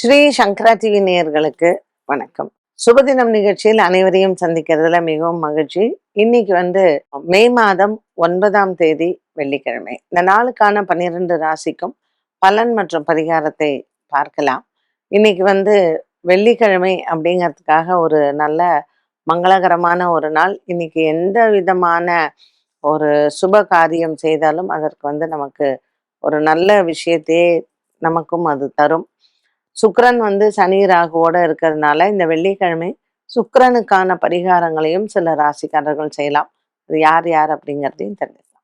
ஸ்ரீ சங்கரா TV நேயர்களுக்கு வணக்கம். சுபதினம் நிகழ்ச்சியில் அனைவரையும் சந்திக்கிறதுல மிகவும் மகிழ்ச்சி. இன்னைக்கு வந்து மே மாதம் ஒன்பதாம் தேதி வெள்ளிக்கிழமை. இந்த நாளுக்கான பன்னிரண்டு ராசிக்கும் பலன் மற்றும் பரிகாரத்தை பார்க்கலாம். இன்னைக்கு வந்து வெள்ளிக்கிழமை அப்படிங்கிறதுக்காக ஒரு நல்ல மங்களகரமான ஒரு நாள். இன்னைக்கு எந்த விதமான ஒரு சுப காரியம் செய்தாலும் அதற்கு வந்து நமக்கு ஒரு நல்ல விஷயத்தையே நமக்கும் அது தரும். சுக்கரன் வந்து சனி ராகுவோட இருக்கிறதுனால இந்த வெள்ளிக்கிழமை சுக்கரனுக்கான பரிகாரங்களையும் சில ராசிக்காரர்கள் செய்யலாம். அது யார் யார் அப்படிங்கிறதையும் தெரிஞ்சுக்கலாம்.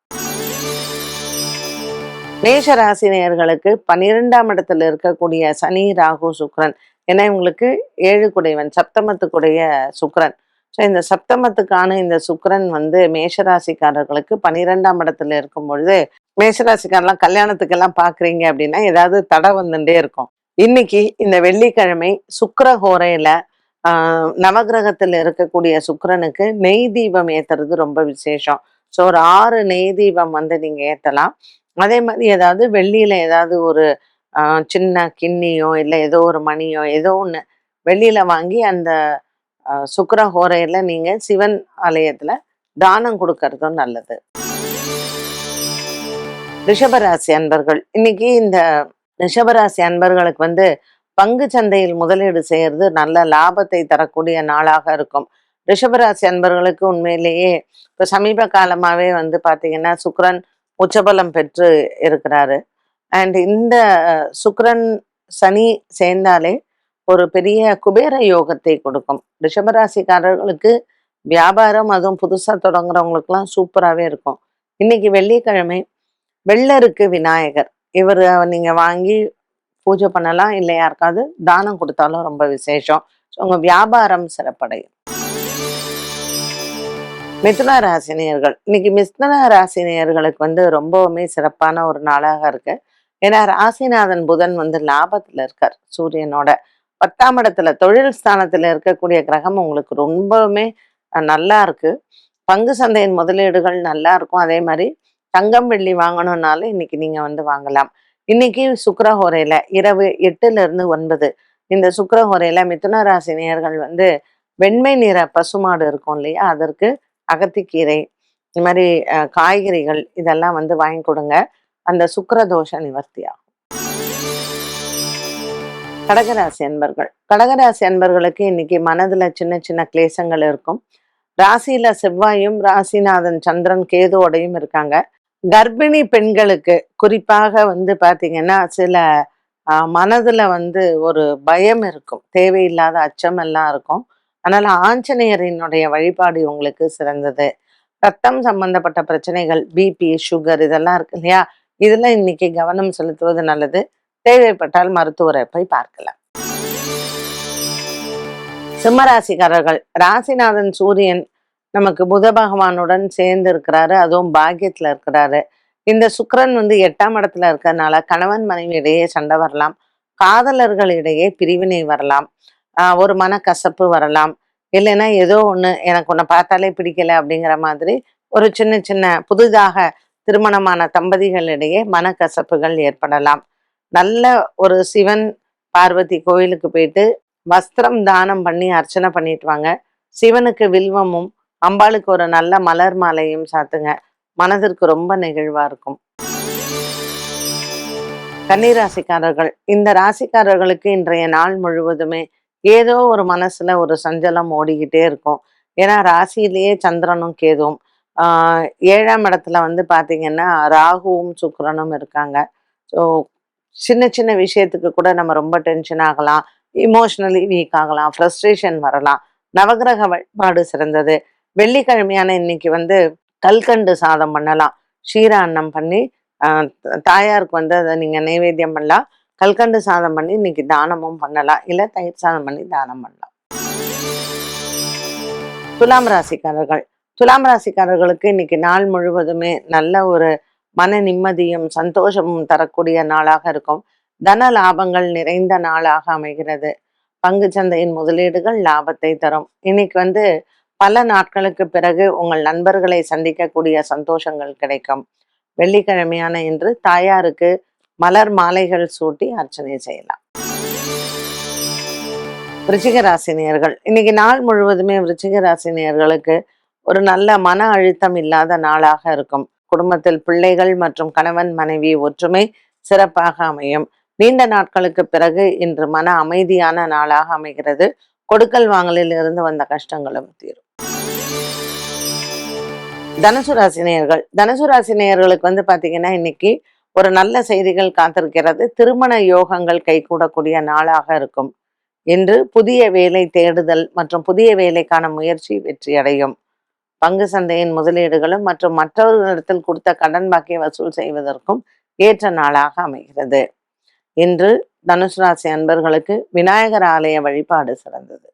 மேஷ ராசி நேயர்களுக்கு பன்னிரெண்டாம் இடத்துல இருக்கக்கூடிய சனி ராகு சுக்கரன். ஏன்னா இவங்களுக்கு ஏழு குடைவன் சப்தமத்துக்குடைய சுக்கரன். ஸோ இந்த சப்தமத்துக்கான இந்த சுக்கரன் வந்து மேஷராசிக்காரர்களுக்கு பன்னிரெண்டாம் இடத்துல இருக்கும் பொழுது மேஷராசிக்காரெல்லாம் கல்யாணத்துக்கெல்லாம் பார்க்குறீங்க அப்படின்னா ஏதாவது தடை வந்துட்டே இருக்கும். இன்னைக்கு இந்த வெள்ளிக்கிழமை சுக்கிர ஹோரையில ஆஹ் இருக்கக்கூடிய சுக்கரனுக்கு நெய் தீபம் ஏத்துறது ரொம்ப விசேஷம். ஸோ ஒரு ஆறு நெய் தீபம் வந்து நீங்க ஏத்தலாம். அதே மாதிரி ஏதாவது வெள்ளியில ஏதாவது ஒரு சின்ன கிண்ணியோ இல்லை ஏதோ ஒரு மணியோ ஏதோ ஒன்று வெளியில வாங்கி அந்த சுக்கர ஹோரையில நீங்க சிவன் ஆலயத்துல தானம் கொடுக்கறதும் நல்லது. ரிஷபராசி அன்பர்கள் இன்னைக்கு இந்த ரிஷபராசி அன்பர்களுக்கு வந்து பங்கு சந்தையில் முதலீடு செய்யறது நல்ல லாபத்தை தரக்கூடிய நாளாக இருக்கும். ரிஷபராசி அன்பர்களுக்கு உண்மையிலேயே இப்போ சமீப காலமாகவே வந்து பார்த்தீங்கன்னா சுக்ரன் உச்சபலம் பெற்று இருக்கிறாரு. அண்ட் இந்த சுக்ரன் சனி சேர்ந்தாலே ஒரு பெரிய குபேர யோகத்தை கொடுக்கும். ரிஷபராசிக்காரர்களுக்கு வியாபாரம் அதுவும் புதுசாக தொடங்குறவங்களுக்குலாம் சூப்பராகவே இருக்கும். இன்னைக்கு வெள்ளிக்கிழமை வெள்ளருக்கு விநாயகர். இவர் நீங்கள் வாங்கி பூஜை பண்ணலாம் இல்லை யாருக்காவது தானம் கொடுத்தாலும் ரொம்ப விசேஷம். ஸோ உங்கள் வியாபாரம் சிறப்படையும். மிதுன ராசினியர்கள் இன்னைக்கு மிதுன ராசினியர்களுக்கு வந்து ரொம்பவுமே சிறப்பான ஒரு நாளாக இருக்கு. ஏன்னா ராசிநாதன் புதன் வந்து லாபத்தில் இருக்கார் சூரியனோட. பத்தாம் இடத்துல தொழில் ஸ்தானத்தில் இருக்கக்கூடிய கிரகம் உங்களுக்கு ரொம்பவுமே நல்லா இருக்கு. பங்கு சந்தையின் முதலீடுகள் நல்லா இருக்கும். அதே மாதிரி தங்கம் வெள்ளி வாங்கணும்னாலும் இன்னைக்கு நீங்க வந்து வாங்கலாம். இன்னைக்கு சுக்கரஹோரையில இரவு எட்டுல இருந்து ஒன்பது. இந்த சுக்கரஹோரையில மிதுன ராசி நேயர்கள் வந்து வெண்மை நிற பசுமாடு இருக்கும் இல்லையா? அதற்கு அகத்திக்கீரை இந்த மாதிரி காய்கறிகள் இதெல்லாம் வந்து வாங்கி கொடுங்க. அந்த சுக்கிர தோஷ நிவர்த்தி ஆகும். கடகராசி அன்பர்கள். கடகராசி அன்பர்களுக்கு இன்னைக்கு மனதுல சின்ன சின்ன கிளேசங்கள் இருக்கும். ராசியில செவ்வாயும் ராசிநாதன் சந்திரன் கேதுவோடையும் இருக்காங்க. கர்ப்பிணி பெண்களுக்கு குறிப்பாக வந்து பாத்தீங்கன்னா சில ஆஹ், மனதுல வந்து ஒரு பயம் இருக்கும். தேவையில்லாத அச்சம் எல்லாம் இருக்கும். அதனால ஆஞ்சநேயரினுடைய வழிபாடு உங்களுக்கு சிறந்தது. ரத்தம் சம்பந்தப்பட்ட பிரச்சனைகள் பிபி சுகர் இதெல்லாம் இருக்கு இல்லையா? இதெல்லாம் இன்னைக்கு கவனம் செலுத்துவது நல்லது. தேவைப்பட்டால் மருத்துவரை போய் பார்க்கலாம். சிம்மராசிக்காரர்கள் ராசிநாதன் சூரியன் நமக்கு புத பகவானுடன் சேர்ந்து இருக்கிறாரு அதுவும் பாக்கியத்துல இருக்கிறாரு. இந்த சுக்கரன் வந்து எட்டாம் இடத்துல இருக்கிறதுனால கணவன் மனைவி இடையே சண்டை வரலாம் காதலர்களிடையே பிரிவினை வரலாம் ஒரு மனக்கசப்பு வரலாம். இல்லைன்னா ஏதோ ஒண்ணு எனக்கு உன்னை பார்த்தாலே பிடிக்கல அப்படிங்கிற மாதிரி ஒரு சின்ன சின்ன புதிதாக திருமணமான தம்பதிகளிடையே மனக்கசப்புகள் ஏற்படலாம். நல்ல ஒரு சிவன் பார்வதி கோயிலுக்கு போயிட்டு வஸ்திரம் தானம் பண்ணி அர்ச்சனை பண்ணிட்டு வாங்க. சிவனுக்கு வில்வமும் அம்பாளுக்கு ஒரு நல்ல மலர் மாலையும் சாத்துங்க. மனதிற்கு ரொம்ப நெகிழ்வா இருக்கும். கன்னிராசிக்காரர்கள். இந்த ராசிக்காரர்களுக்கு இன்றைய நாள் முழுவதுமே ஏதோ ஒரு மனசுல ஒரு சஞ்சலம் ஓடிக்கிட்டே இருக்கும். ஏன்னா ராசியிலேயே சந்திரனும் கேதுவும். ஆஹ் ஏழாம் இடத்துல வந்து பாத்தீங்கன்னா ராகுவும் சுக்கரனும் இருக்காங்க. ஸோ சின்ன சின்ன விஷயத்துக்கு கூட நம்ம ரொம்ப டென்ஷன் ஆகலாம். இமோஷனலி வீக் ஆகலாம். ஃப்ரஸ்ட்ரேஷன் வரலாம். நவகிரக வழிபாடு சிறந்தது. வெள்ளிக்கிழமையான இன்னைக்கு வந்து கல்கண்டு சாதம் பண்ணலாம். ஷீரா அன்னம் பண்ணி ஆஹ் தாயாருக்கு வந்து அதை நீங்க நைவேத்தியம் பண்ணலாம். கல்கண்டு சாதம் பண்ணி இன்னைக்கு தானமும் பண்ணலாம். இல்ல தயிர் சாதம் பண்ணி தானம் பண்ணலாம். துலாம் ராசிக்காரர்கள். துலாம் ராசிக்காரர்களுக்கு இன்னைக்கு நாள் முழுவதுமே நல்ல ஒரு மன நிம்மதியும் சந்தோஷமும் தரக்கூடிய நாளாக இருக்கும். தன லாபங்கள் நிறைந்த நாளாக அமைகிறது. பங்கு சந்தையின் முதலீடுகள் லாபத்தை தரும். இன்னைக்கு வந்து பல நாட்களுக்கு பிறகு உங்கள் நண்பர்களை சந்திக்கக்கூடிய சந்தோஷங்கள் கிடைக்கும். வெள்ளிக்கிழமையான இன்று தாயாருக்கு மலர் மாலைகள் சூட்டி அர்ச்சனை செய்யலாம். விருச்சிக ராசினியர்கள் இன்னைக்கு நாள் முழுவதுமே விருச்சிக ராசினியர்களுக்கு ஒரு நல்ல மன அழுத்தம் இல்லாத நாளாக இருக்கும். குடும்பத்தில் பிள்ளைகள் மற்றும் கணவன் மனைவி ஒற்றுமை சிறப்பாக அமையும். நீண்ட நாட்களுக்கு பிறகு இன்று மன அமைதியான நாளாக அமைகிறது. கொடுக்கல் வாங்கலில் இருந்து வந்த கஷ்டங்களும் தீரும். தனுசு ராசினியர்கள் தனுசு ராசினியர்களுக்கு வந்து பாத்தீங்கன்னா இன்னைக்கு ஒரு நல்ல செய்திகள் காத்திருக்கிறது. திருமண யோகங்கள் கைகூடக்கூடிய நாளாக இருக்கும். இன்று புதிய வேலை தேடுதல் மற்றும் புதிய வேலைக்கான முயற்சி வெற்றியடையும். பங்கு சந்தையின் முதலீடுகளும் மற்றும் மற்றவர்களிடத்தில் கொடுத்த கடன் பாக்கியை வசூல் செய்வதற்கும் ஏற்ற நாளாக அமைகிறது. இன்று தனுசு ராசி அன்பர்களுக்கு விநாயகர் ஆலய வழிபாடு சிறந்தது.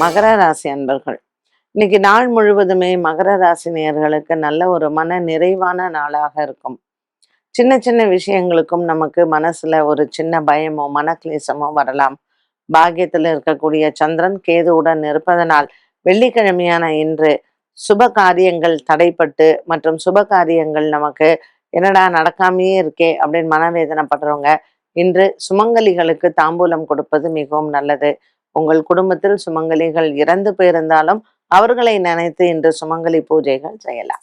மகர ராசி அன்பர்கள் இன்னைக்கு நாள் முழுவதுமே மகர ராசி நேயர்களுக்கு நல்ல ஒரு மன நிறைவான நாளாக இருக்கும். சின்ன சின்ன விஷயங்களுக்கும் நமக்கு மனசுல ஒரு சின்ன பயமோ மனக்லேசமோ வரலாம். பாக்கியத்தில் இருக்கக்கூடிய சந்திரன் கேதுவுடன் இருப்பதனால் வெள்ளிக்கிழமையான இன்று சுப காரியங்கள் தடைப்பட்டு மற்றும் சுப காரியங்கள் நமக்கு என்னடா நடக்காமையே இருக்கே அப்படின்னு மனவேதனைப்படுறவங்க இன்று சுமங்கலிகளுக்கு தாம்பூலம் கொடுப்பது மிகவும் நல்லது. உங்கள் குடும்பத்தில் சுமங்கலிகள் இறந்து போயிருந்தாலும் அவர்களை நினைத்து இன்று சுமங்கலி பூஜைகள் செய்யலாம்.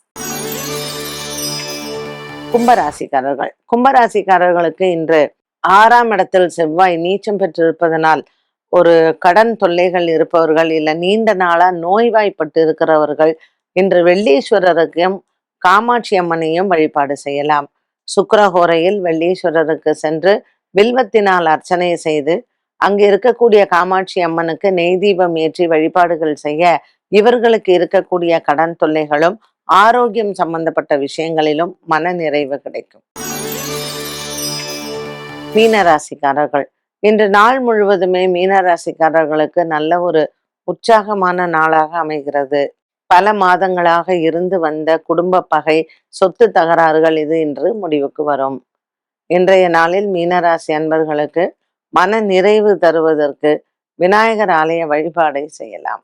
கும்பராசிக்காரர்கள். கும்பராசிக்காரர்களுக்கு இன்று ஆறாம் இடத்தில் செவ்வாய் நீச்சம் பெற்றிருப்பதனால் ஒரு கடன் தொல்லைகள் இருப்பவர்கள் இல்லை நீண்ட நாளா நோய்வாய்ப்பட்டு இருக்கிறவர்கள் இன்று வெள்ளீஸ்வரருக்கும் காமாட்சி அம்மனையும் வழிபாடு செய்யலாம். சுக்கரஹோரையில் வெள்ளீஸ்வரருக்கு சென்று வில்வத்தினால் அர்ச்சனை செய்து அங்கு இருக்கக்கூடிய காமாட்சி அம்மனுக்கு நெய் தீபம் ஏற்றி வழிபாடுகள் செய்ய இவர்களுக்கு இருக்கக்கூடிய கடன் தொல்லைகளும் ஆரோக்கியம் சம்பந்தப்பட்ட விஷயங்களிலும் மன நிறைவு கிடைக்கும். மீனராசிக்காரர்கள். இன்று நாள் முழுவதுமே மீனராசிக்காரர்களுக்கு நல்ல ஒரு உற்சாகமான நாளாக அமைகிறது. பல மாதங்களாக இருந்து வந்த குடும்ப பகை சொத்து தகராறுகள் இது இன்று முடிவுக்கு வரும். இன்றைய நாளில் மீனராசி அன்பர்களுக்கு மன நிறைவு தருவதற்கு விநாயகர் ஆலய வழிபாடை செய்யலாம்.